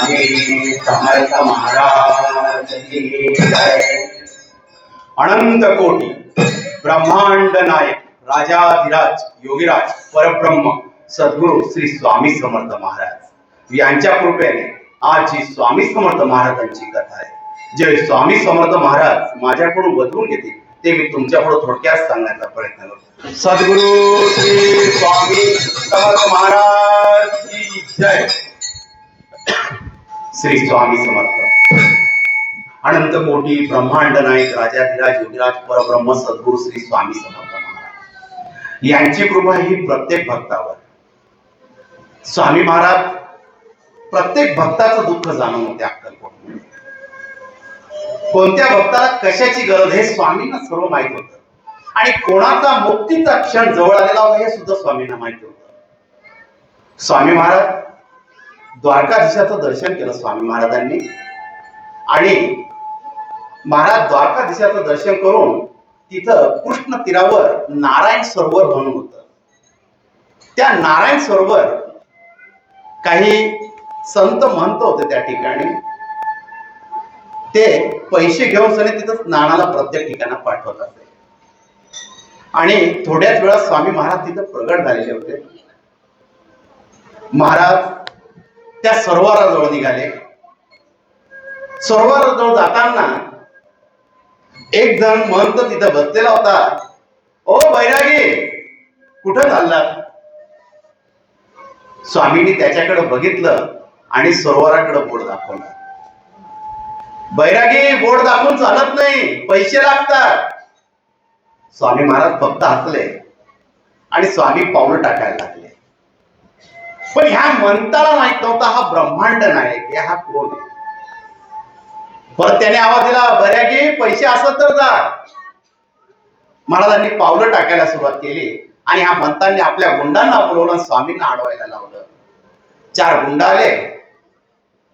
स्वामी समर्थ महाराज अनंत कोटी ब्रह्मांड नायक राजाधिराज योगीराज परब्रह्म सद्गुरु श्री स्वामी समर्थ महाराज. यांच्या कृपेने आज ही स्वामी समर्थ महाराजांची कथा आहे. जे स्वामी समर्थ महाराज माझ्याकडून बदलून घेतील ते मी तुमच्याकडे थोडक्यात सांगण्याचा प्रयत्न करतो. सद्गुरु श्री स्वामी समर्थ महाराज की जय. श्री स्वामी समर्थ. अनंत कोटी ब्रह्मांड नायक राजाधिराज योगीराज परब्रह्म सद्गुरु श्री स्वामी समर्थ महाराज. यांची कृपा ही प्रत्येक भक्तावर. स्वामी महाराज प्रत्येक भक्ताचं दुःख जाणून होते अक्कलकोट कोणत्या भक्ताला कशाची गरज हे स्वामींना सर्व माहीत होत. आणि कोणाचा मुक्तीचा क्षण जवळ आलेला होता हे सुद्धा स्वामींना माहिती होतं. स्वामी महाराज द्वारकाधीशाचं दर्शन केलं स्वामी महाराजांनी. आणि महाराज द्वारकाधीशाचं दर्शन करून तिथं कृष्ण तीरावर नारायण सरोवर म्हणून होत. त्या नारायण सरोवर काही संत महंत होते त्या ठिकाणी. ते पैसे घेऊन सने तिथं स्नानाला प्रत्येक ठिकाणा पाठवत असे. आणि थोड्याच वेळात स्वामी महाराज तिथं प्रगट झालेले होते. महाराज त्या सरोवराजवळ निघाले. सरोवराजवळ जाताना एक जण महंत तिथं बसलेला होता. ओ बैरागी कुठं चालला स्वामींनी त्याच्याकडे बघितलं आणि सरोवराकडे बोट दाखवलं. बैरागी बोट दाखवून चालत नाही पैसे लागतात. स्वामी महाराज फक्त हसले आणि स्वामी पावलं टाकायला लागले. पण ह्या म्हणताना माहीत नव्हता हा ब्रह्मांड नायक हे हा कोण आहे? परत त्याने आवाज दिला बऱ्या की पैसे असत तर जा. महाराजांनी पावलं टाकायला सुरुवात केली आणि ह्या म्हणतांनी आपल्या गुंडांना बोलवलं स्वामींना अडवायला लावलं. चार गुंड आले.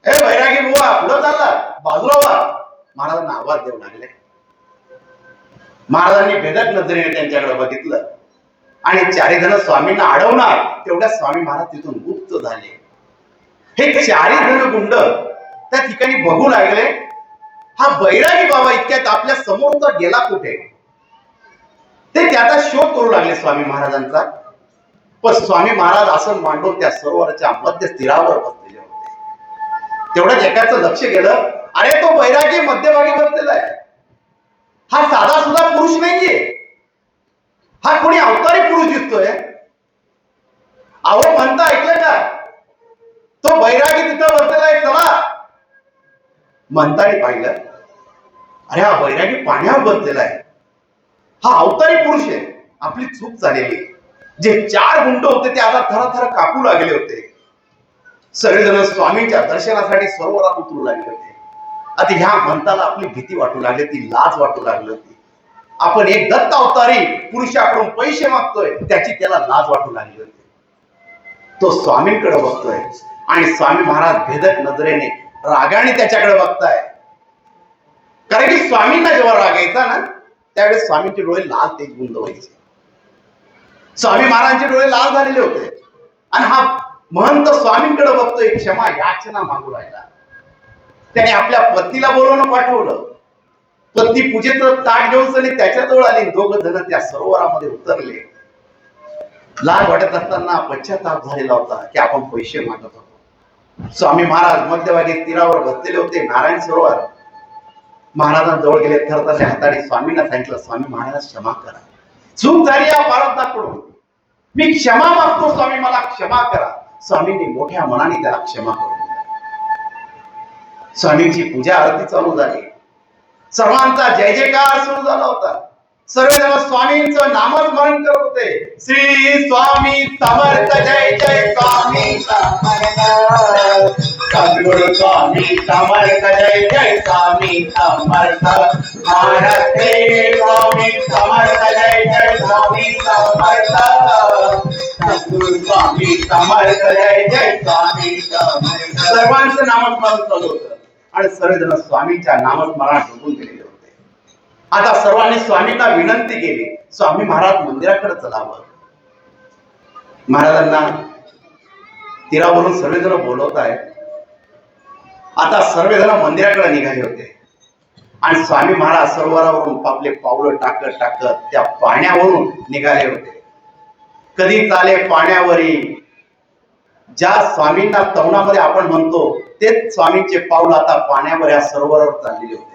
ए बैरागी बुवा पुढं चालला. बाजूला वा महाराजांना आवाज देऊ लागले. महाराजांनी भेदक नजरेने त्यांच्याकडे बघितलं. आणि चारी जण स्वामींना अडवणार तेवढ्या स्वामी महाराज तिथून गुप्त झाले. हे चारी जण गुंड त्या ठिकाणी बघू लागले हा बैरागी बाबा इतक्यात आपल्या समोरचा गेला कुठे? ते त्याचा शोध करू लागले स्वामी महाराजांचा. पण स्वामी महाराज असं मांडून त्या सरोवराच्या मध्य स्थिरावर बसलेले होते. तेवढ्याच एकाचं लक्ष गेलं अरे तो बैरागी मध्यभागी बसलेला आहे. हा साधा सुद्धा पुरुष नाहीये. अवतारी पुरुष दिसतोय अहो म्हणता ऐकलं का? तो बैरागी तिथं बसलेला आहे चला. म्हणतानी पाहिलं. अरे हा बैरागी पाण्यावर बसलेला आहे. हा अवतारी पुरुष आहे. आपली चूक झालेली. जे चार गुंड होते ते आता थरा थरा कापू लागले होते. सगळेजण स्वामींच्या दर्शनासाठी सरोवरात उतरू लागले होते. आता ह्या म्हणताला आपली भीती वाटू लागली ती लाज वाटू लागली होती. आपण एक दत्त अवतारी पुरुषाकडून पैसे मागतोय त्याची त्याला लाज वाटू लागली होती. तो स्वामींकडे बघतोय आणि स्वामी महाराज भेदक नजरेने रागाने त्याच्याकडे बघताय. कारण की स्वामींना जेव्हा राग यायचा ना त्यावेळेस स्वामींचे डोळे लाल तेज गुंद व्हायचे. स्वामी महाराजांचे डोळे लाल झालेले होते. आणि हा महंत स्वामींकडे बघतोय क्षमा याचना मागू राहिला. त्याने आपल्या पत्नीला बोलवणं पाठवलं. पत्नी पूजेचं ताट घेऊन सनी त्याच्याजवळ आली. दोघ जण त्या सरोवरामध्ये उतरले. लाल वाटत असताना पश्चाताप झालेला होता की आपण पैसे मागत होतो. स्वामी महाराज मध्यभागी तीरावर बसलेले होते नारायण सरोवर. महाराजांजवळ गेले थरथरल्या हाताने स्वामींना सांगितलं स्वामी महाराज क्षमा करा. चूक झाली या प्रारब्धाकडून मी क्षमा मागतो स्वामी मला क्षमा करा. स्वामींनी मोठ्या मनाने त्याला क्षमा करून स्वामींची पूजा आरती चालू झाली. सर्वांचा जय जयकार सुरू झाला होता. सर्वजण स्वामींचं नामस्मरण करत होते. श्री स्वामी समर्थ जय जय स्वामी समर्थ. सद्गुरु स्वामी समर्थ जय जय स्वामी समर्थ. भारत स्वामी समर्थ जय जय स्वामी समर्थ. सद्गुरु स्वामी समर्थ जय जय स्वामी समर्थ. सर्वांचं नामस्मरण चालू होतं. आणि सर्वजण स्वामींच्या नामस्मरणात डुबून गेलेले होते. आता सर्वांनी स्वामींना विनंती केली स्वामी महाराज मंदिराकडे चलावं. महाराजांना तीरावरून सर्वजण बोलवत आहेत. आता सर्वजण मंदिराकडे निघाले होते. आणि स्वामी महाराज सरोवरावरून आपले पावलं टाकत टाकत त्या पाण्यावरून निघाले होते. कधी चाले पाण्यावरी? ज्या स्वामींना तवणामध्ये आपण म्हणतो तेच स्वामींचे पाऊल आता पाण्यावर या सरोवरावर चाललेले होते.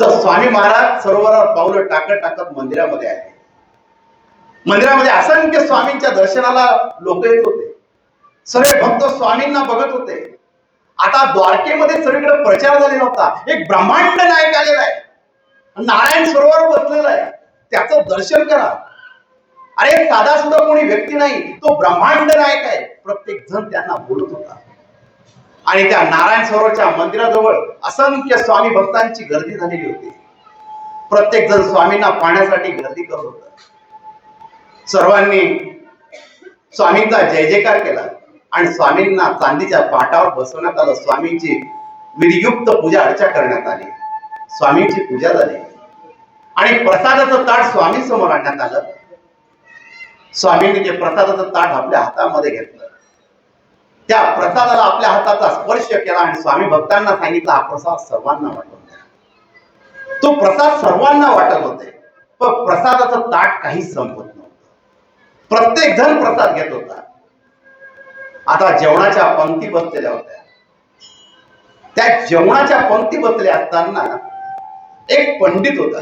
तर स्वामी महाराज सरोवरावर पाऊल टाकत टाकत मंदिरामध्ये आले. मंदिरामध्ये असंख्य स्वामींच्या दर्शनाला लोक येत होते. सगळे भक्त स्वामींना बघत होते. आता द्वारकेमध्ये सगळीकडे प्रचार झालेला होता. एक ब्रह्मांड नायक आलेला आहे. नारायण सरोवर बसलेला आहे. त्याचं दर्शन करा. अरे साधा सुद्धा कोणी व्यक्ती नाही तो ब्रह्मांड नायक आहे. प्रत्येक जण त्यांना बोलत होता. आणि त्या नारायण सरोवरच्या मंदिराजवळ असंख्य स्वामी भक्तांची गर्दी झालेली होती. प्रत्येक जण स्वामींना पाहण्यासाठी गर्दी करत होता. सर्वांनी स्वामींचा जय जयकार केला आणि स्वामींना चांदीच्या पाटावर बसवण्यात आलं. स्वामींची विधियुक्त पूजा अर्चा करण्यात आली. स्वामींची पूजा झाली. आणि प्रसादाचं ताट स्वामी समोर आणण्यात आलं. स्वामींनी ते प्रसादाचं ताट आपल्या हातामध्ये घेतलं. त्या प्रसादाला आपल्या हाताचा स्पर्श केला आणि स्वामी भक्तांना सांगितला हा प्रसाद सर्वांना वाटत होता. तो प्रसाद सर्वांना वाटत होते पण प्रसादाचं ताट काहीच संपत नव्हतं. प्रत्येक जण प्रसाद घेत होता. आता जेवणाच्या पंक्ती बसलेल्या होत्या. त्या जेवणाच्या पंक्ती बसल्या असताना एक पंडित होता.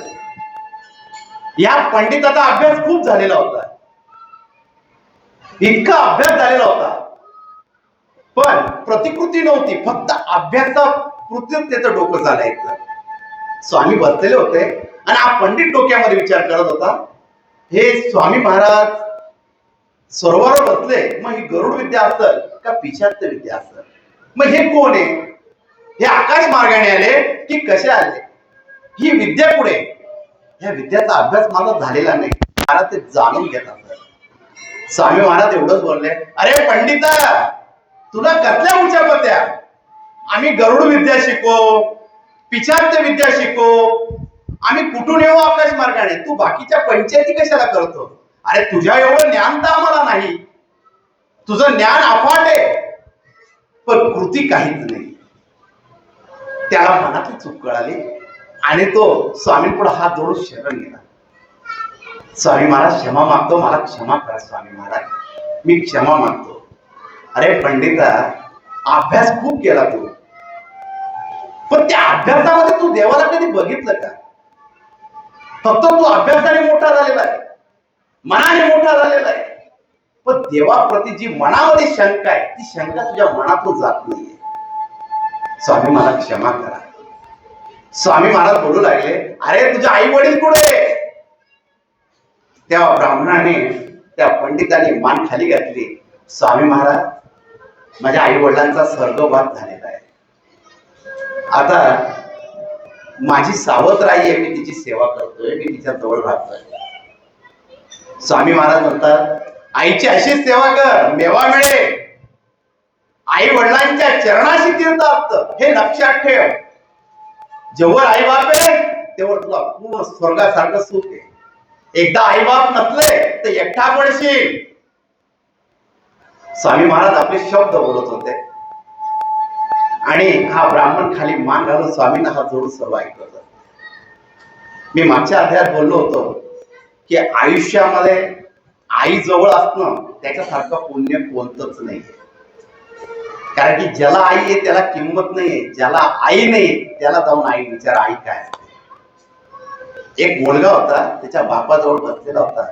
या पंडिताचा अभ्यास खूप झालेला होता. इतका अभ्यास झालेला होता. पण प्रतिकृती नव्हती फक्त अभ्यासा कृतीच त्याचं डोकं चालायचं स्वामी बसलेले होते आणि हा पंडित डोक्यामध्ये विचार करत होता हे स्वामी महाराज सरोवर बसले मग ही गरुड विद्या असल का पिछात्य विद्या असल? मग हे कोण आहे? हे आकाश मार्गाने आले की कसे आले? ही विद्या पुढे या विद्याचा अभ्यास माझा झालेला नाही. मला ते जाणून घेत असत. स्वामी महाराज एवढंच बोलले. अरे पंडिता तुला कसल्या उच्या पत्या? आम्ही गरुड विद्या शिको पिछात्य विद्या शिको आम्ही कुठून येऊ आपल्याच मार्गाने तू बाकीच्या पंचायती कशाला करतो? अरे तुझ्या एवढं ज्ञान तर आम्हाला नाही. तुझं ज्ञान अफाट आहे. पण कृती काहीच नाही. त्याला मनातली चूक कळाली आणि तो स्वामी पुढे हात जोडून शरण गेला. स्वामी महाराज क्षमा मागतो मला क्षमा करा स्वामी महाराज. मी क्षमा मागतो. अरे पंडिता अभ्यास खूप केला तू. पण त्या अभ्यासामध्ये तू देवाला कधी बघितलं का? फक्त तू अभ्यासाने मोठा झालेला आहे. मनाने मोठा झालेला आहे. पण देवाप्रती जी मनामध्ये शंका आहे ती शंका तुझ्या मनातून जात नाहीये. स्वामी मला क्षमा करा. स्वामी महाराज बोलू लागले अरे तुझे आई वडील कुठे? त्या ब्राह्मणाने त्या पंडिताने मान खाली घातली. स्वामी महाराज माझ्या आई वडिलांचा स्वर्गवास झालेला आहे. आता माझी सावत्र आई आहे मी तिची सेवा करतोय मी तिच्या जवळ राहतोय. स्वामी महाराज म्हणतात आईची अशी सेवा कर मेवा मिळे आई वडिलांच्या चरणाशी तीर्थ असत हे लक्षात ठेव. जेव्हा आई बाप आहे तेव्हा तुला पूर्ण स्वर्गासारखं सुख आहे. एकदा आई बाप नसले तर एकटा पडशील. स्वामी महाराज आपले शब्द बोलत होते. आणि हा ब्राह्मण खाली मान घालून स्वामींना हा जोडून सर्व ऐकत होता. मी मागच्या अध्यायात बोललो होतो की आयुष्यामध्ये आई जवळ असणं त्याच्यासारखं पुण्य कोणतंच नाही. कारण की ज्याला आई आहे त्याला किंमत नाहीये. ज्याला आई नाही त्याला जाऊन आई विचार आई काय? एक मुलगा होता त्याच्या बापाजवळ बसलेला होता.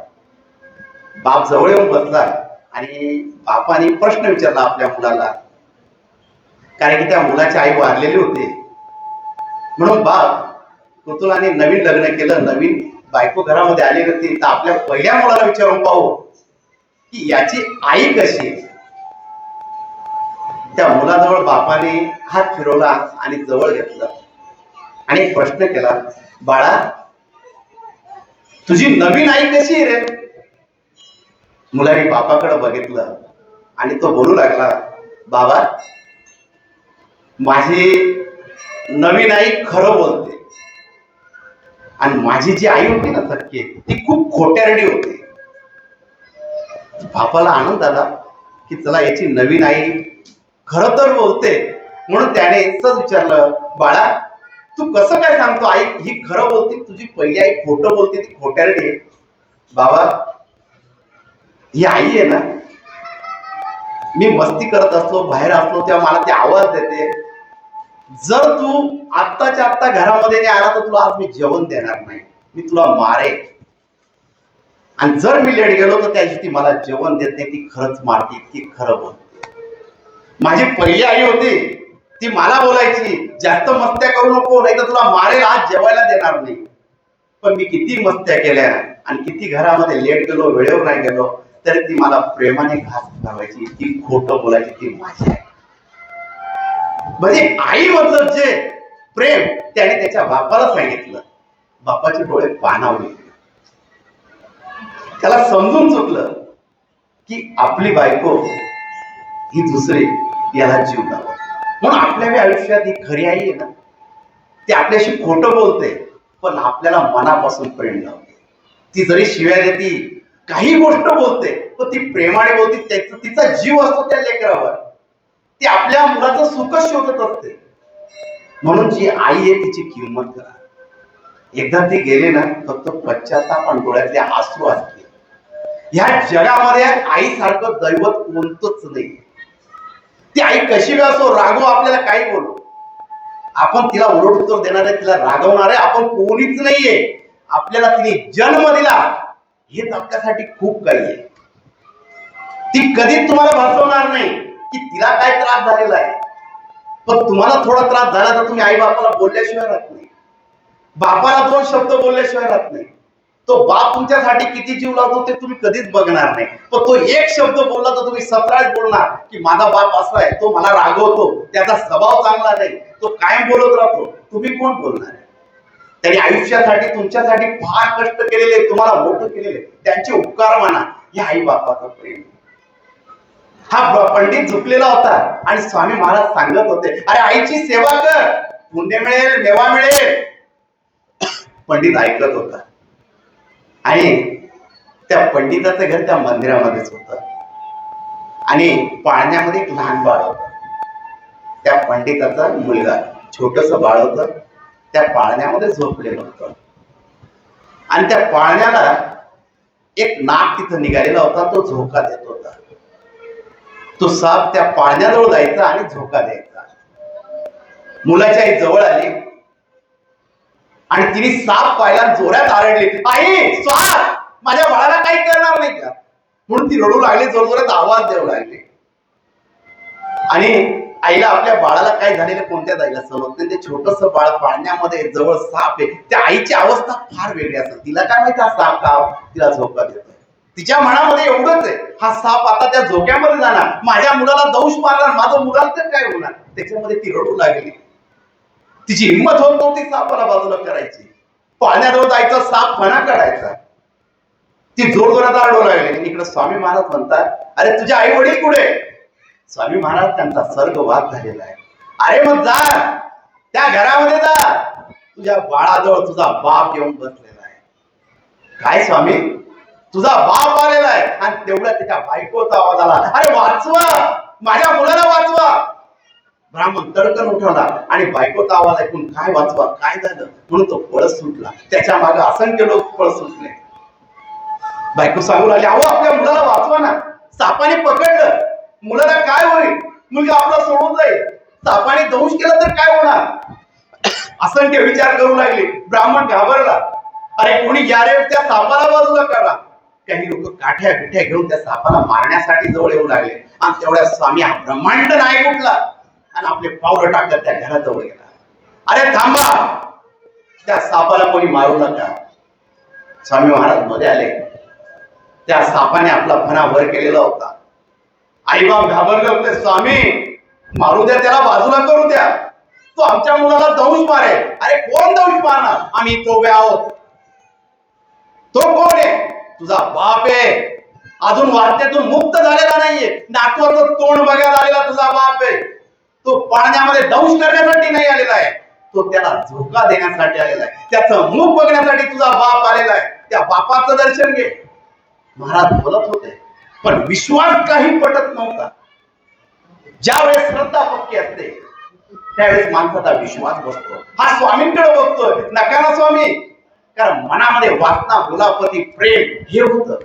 बाप जवळ येऊन बसला आणि बापाने प्रश्न विचारला आपल्या मुलाला. कारण की त्या मुलाची आई वारलेली होती. म्हणून बाप पुतुलाने नवीन लग्न केलं नवीन बायको घरामध्ये आली होती. तर आपल्या पहिल्या मुलाला विचारून पाहू की याची आई कशी त्या मुलाजवळ बापाने हात फिरवला आणि जवळ घेतलं. आणि प्रश्न केला बाळा तुझी नवीन आई कशी आहे रे? मुलाने बापाकडे बघितलं आणि तो बोलू लागला बाबा माझी नवीन आई खरं बोलते. आणि माझी जी आई होती ना सख्खी ती खूप खोट्यारडी होती. बापाला आनंद आला की चला याची नवीन आई खरं तर बोलते. म्हणून त्याने विचारलं बाळा तू कसं काय सांगतो? आई ही खरं बोलते तुझी पहिली आई खोटं बोलते ती खोट्यारडी आहे बाबा ही आई आहे ना मी मस्ती करत असलो बाहेर असलो तेव्हा मला ते आवाज देते. जर तू आत्ताच्या आत्ता घरामध्ये नाही आला तर तुला आज मी जेवण देणार नाही. मी तुला मारे आणि जर मी लेट गेलो तर त्याची ती मला जेवण देत नाही ती खरंच मारते ती खरं बोलते. माझी पहिली आई होती. ती मला बोलायची जास्त मस्त्या करू नको नाही तर तुला मारेल आज जेवायला देणार नाही. पण मी किती मस्त्या केल्या आणि किती घरामध्ये लेट गेलो वेळेवर नाही गेलो तरी ती मला प्रेमाने घास घालायची ती खोट बोलायची ती माझी आहे म्हणजे आई मधलं जे प्रेम त्याने त्याच्या बापाला सांगितलं. बापाचे डोळे पानावले त्याला समजून चुकलं की आपली बायको ही दुसरी याला जीव लावत म्हणून आपल्या आयुष्यात ही खरी आई आहे ना ती आपल्याशी खोटं बोलते पण आपल्याला मनापासून प्रेम लावते ती जरी शिव्या देती काही गोष्ट बोलते पण ती प्रेमाने बोलते त्याचा तिचा जीव असतो त्या लेकरावर. ती आपल्या मुलाचं सुख शोधत असते. म्हणून जी आई आहे तिची किंमत करा. एकदा ती गेली ना फक्त पश्चाताप आणि डोळ्यातले आसू असते ह्या जगामध्ये आईसारखं दैवत कोणतंच नाही. ती आई कशी वेळ असो रागव आपल्याला काही बोलू? आपण तिला उलट उत्तर देणार आहे तिला रागवणार आहे आपण कोणीच नाहीये. आपल्याला तिने जन्म दिला. हेच आपल्यासाठी खूप काही आहे. ती कधीच तुम्हाला भासवणार नाही की तिला काय त्रास झालेला आहे. पण तुम्हाला थोडा त्रास झाला तर तुम्ही आई बापाला बोलल्याशिवाय राहत नाही. बापाला दोन शब्द बोलल्याशिवाय राहत नाही. तो बाप तुमच्यासाठी किती जीव लावतो ते तुम्ही कधीच बघणार नाही. पण तो एक शब्द बोलला तर तुम्ही सतराच बोलणार की माझा बाप असा आहे तो मला रागवतो त्याचा स्वभाव चांगला नाही तो कायम बोलत राहतो. तुम्ही कोण बोलणार त्यांनी आयुष्यासाठी तुमच्यासाठी फार कष्ट केलेले तुम्हाला मोठं केलेले त्यांचे उपकार माना या आई बापाचा प्रेम. हा पंडित झुकलेला होता आणि स्वामी महाराज सांगत होते अरे आईची सेवा कर पुण्य मिळेल देवा मिळेल. पंडित ऐकत होता. आणि त्या पंडिताचं घर त्या मंदिरामध्येच होत. आणि पाळण्यामध्ये एक लहान बाळ होत. त्या पंडिताचा मुलगा छोटस बाळ होत. त्या पाळण्यामध्ये झोपलेलं होतं. आणि त्या पाळण्याला एक नाग तिथं निघालेला होता तो झोका देत होता. तो साप त्या पाळण्याजवळ जायचा आणि झोका द्यायचा. मुलाच्या आई जवळ आली. आणि तिने साप पाहिला जोऱ्यात जोरात आरडली आई माझ्या बाळाला काही करणार नाही का? म्हणून ती रडू लागली जोर जोरात आवाज देऊ लागली. आणि आईला आपल्या बाळाला काय झालेलं कोणत्या आईला समजत नाही. ते छोटस बाळ पाळण्यामध्ये जवळ साप आहे. त्या आईची अवस्था फार वेगळी असते. तिला काय माहिती हा साप का तिला झोका देतोय. तिच्या मनामध्ये एवढंच आहे हा साप आता त्या झोक्यामध्ये जाणार. माझ्या मुलाला दंश मारणार माझं मुलाला तर काय होणार? त्याच्यामध्ये ती रडू लागली. तिची हिंमत होत नव्हती सापाला बाजूला करायची? पाण्याजवळ जायचं साप फणा काढायचा. ती जोरजोरात आरडू लागली. इकडे स्वामी महाराज म्हणतात अरे तुझे आई वडील कुठे? स्वामी महाराज त्यांचा सर्गवाद झालेला आहे. अरे मग जा. त्या घरामध्ये जा. तुझ्या बाळाजवळ तुझा बाप येऊन बसलेला आहे. काय स्वामी? तुझा बाप आलेला आहे. आणि तेवढ्या त्याच्या बायकोचा आवाज आला. अरे वाचवा. माझ्या मुलाला वाचवा. ब्राह्मण तडकन उठवला आणि बायकोचा आवाज ऐकून काय वाचवा काय झालं? म्हणून तो पळस सुटला. त्याच्यामागे असंख्य लोक पळस सुटले. बायको सांगू आली अहो आपल्या मुलाला वाचवा ना. सापाने पकडलं. मुलाला काय होईल? मुलगा आपला सोडून जाईल. सापाने दंश केला तर काय होणार? असंख्य विचार करू लागले. ब्राह्मण घाबरला. अरे कोणी या रे? त्या सापाला बाजूला करा काही लोक काठ्या बिठ्या घेऊन त्या सापाला मारण्यासाठी जवळ येऊ लागले. आणि तेवढ्या स्वामी हा ब्रह्मांड नाही कुठला आणि आपले पावलं टाकतात त्या घराजवळ गेला. अरे थांबा! त्या सापाला कोणी मारू नका. स्वामी महाराजमध्ये आले. त्या सापाने आपला फणा वर केलेला होता. आईबाप घाबरले होते स्वामी मारू द्या त्याला बाजूला करू द्या. तो आमच्या मुलाला दंश मारे अरे कोण दंश मारणार? आम्ही तो आहोत. तो कोण आहे? तुझा बाप आहे. अजून वार्तेतून मुक्त झालेला नाहीये. नातवाचं तोंड बघायला आलेला तुझा बाप आहे. तो पाण्यामध्ये दंश करण्यासाठी नाही आलेला आहे. तो त्याला झोका देण्यासाठी आलेला आहे. त्याचं मुख बघण्यासाठी तुझा बाप आलेला आहे. त्या बापाचं दर्शन घे. महाराज बोलत होते पण विश्वास काही पटत नव्हता. ज्या वेळेस श्रद्धा पक्की असते त्यावेळेस माणसाचा विश्वास बसतो. हा स्वामींकडे बघतोय. नका ना स्वामी. कारण मनामध्ये वासना मुलापती प्रेम हे होत.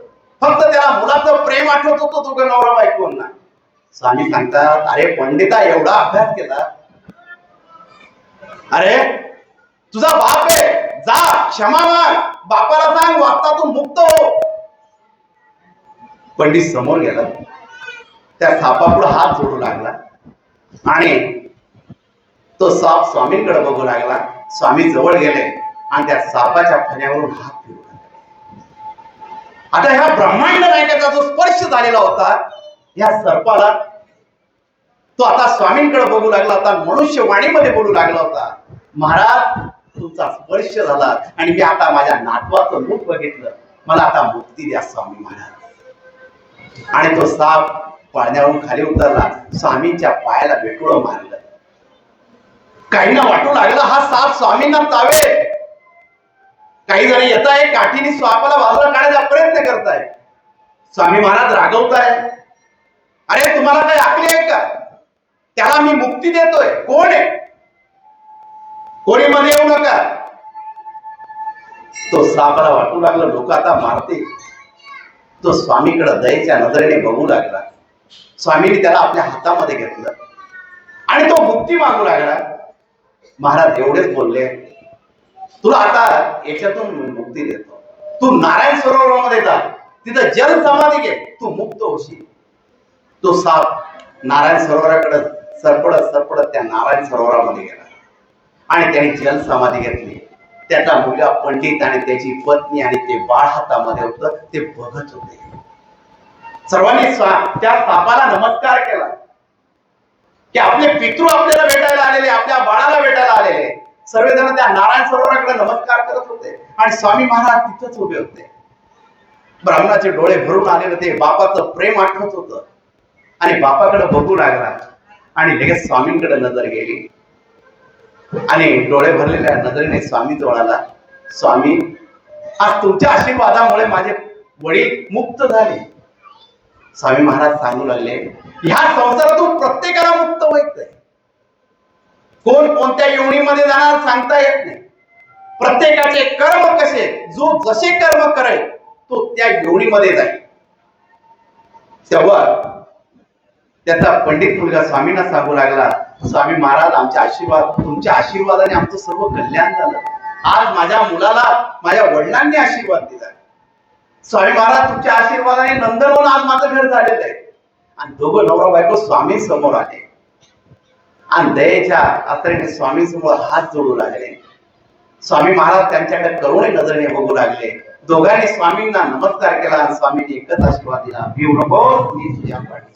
फक्त त्याला मुलाचं प्रेम आठवत होतो तुझं नवरा बायकोंना. स्वामी सांगतात अरे पंडिता एवढा अभ्यास केला. अरे तुझा बाप आहे. जा क्षमा माग. बापाला सांग वागतातून मुक्त हो. पंडित समोर गेला. त्या सापापुढे हात जोडू लागला. आणि तो साप स्वामींकडे बघू लागला. स्वामी जवळ गेले आणि त्या सापाच्या फण्यावरून हात फिरू लागला आता ह्या ब्रह्मांड नायकाचा जो स्पर्श झालेला होता या सर्पाला तो आता स्वामींकडे बघू लागला होता मनुष्यवाणीमध्ये बोलू लागला होता. महाराज तुमचा स्पर्श झाला आणि मी आता माझ्या नातवाचं रूप बघितलं. मला आता मुक्ती द्या स्वामी महाराज. आणि तो साप पाण्यावरून खाली उतरला. स्वामींच्या पायाला वेटुळं मारलं. काहींना वाटू लागलं हा साप स्वामींना चावेल काही जण येत आहे काठीने स्वापाला बाजूला काढायचा प्रयत्न करताय स्वामी महाराज रागवताय अरे तुम्हाला काही आकली आहे का? त्याला मी मुक्ती देतोय. कोण आहे? कोणी मध्ये येऊ नका. तो सापाला वाटू लागला लोक आता मारते. तो स्वामीकडे दयेच्या नजरेने बघू लागला. स्वामीने त्याला आपल्या हातामध्ये घेतलं. आणि तो मुक्ती मागू लागला. महाराज एवढेच बोलले. तुला आता याच्यातून मुक्ती देतो. तू नारायण सरोवरामध्ये जा. तिथं जल समाधी घे. तू मुक्त होशील. तो साप नारायण सरोवराकडे सरपडत सरपडत त्या नारायण सरोवरामध्ये गेला. आणि त्याने जल समाधी घेतली. त्याचा मुलगा पंडित आणि त्याची पत्नी आणि ते बाळ हातामध्ये होत ते बघत होते. सर्वांनी त्या सापाला नमस्कार केला. की आपले पितृ आपल्याला भेटायला आलेले आपल्या बाळाला भेटायला आलेले. सर्वजण त्या नारायण सरोवराकडे नमस्कार करत होते. आणि स्वामी महाराज तिथंच उभे होते. ब्राह्मणाचे डोळे भरून आलेले ते बापाचं प्रेम आठवत होतं. आणि बापाकडे बघू लागला आणि लगेच स्वामींकडे नजर गेली. आणि डोळे भरलेल्या नजरेने स्वामी जोळाला स्वामी आज तुमच्या आशीर्वादामुळे माझे वडील मुक्त झाले. स्वामी महाराज सांगू लागले ह्या संसारातून प्रत्येकाला मुक्त व्हायचंय. कोण कोणत्या योनीमध्ये जाणार सांगता येत नाही. प्रत्येकाचे कर्म कसे जो जसे कर्म करेल तो त्या योनीमध्ये जाईल. तेव्हा त्याचा पंडित मुलगा स्वामींना सांगू लागला स्वामी महाराज आमचे आशीर्वाद तुमच्या आशीर्वादाने आमचं सर्व कल्याण झालं. आज माझ्या मुलाला माझ्या वडिलांनी आशीर्वाद दिला. स्वामी महाराज तुमच्या आशीर्वादाने नंदनवन आज माझं घर झालेलं आहे. आणि दोघं नवरा बायको स्वामी समोर आले. आणि दयेच्या आत्रेने स्वामी समोर हात जोडू लागले. स्वामी महाराज त्यांच्याकडे करुणे नजरेने बघू लागले. दोघांनी स्वामींना नमस्कार केला आणि स्वामींनी एकच आशीर्वाद दिला. भिऊ नको मी तुझ्या पाठी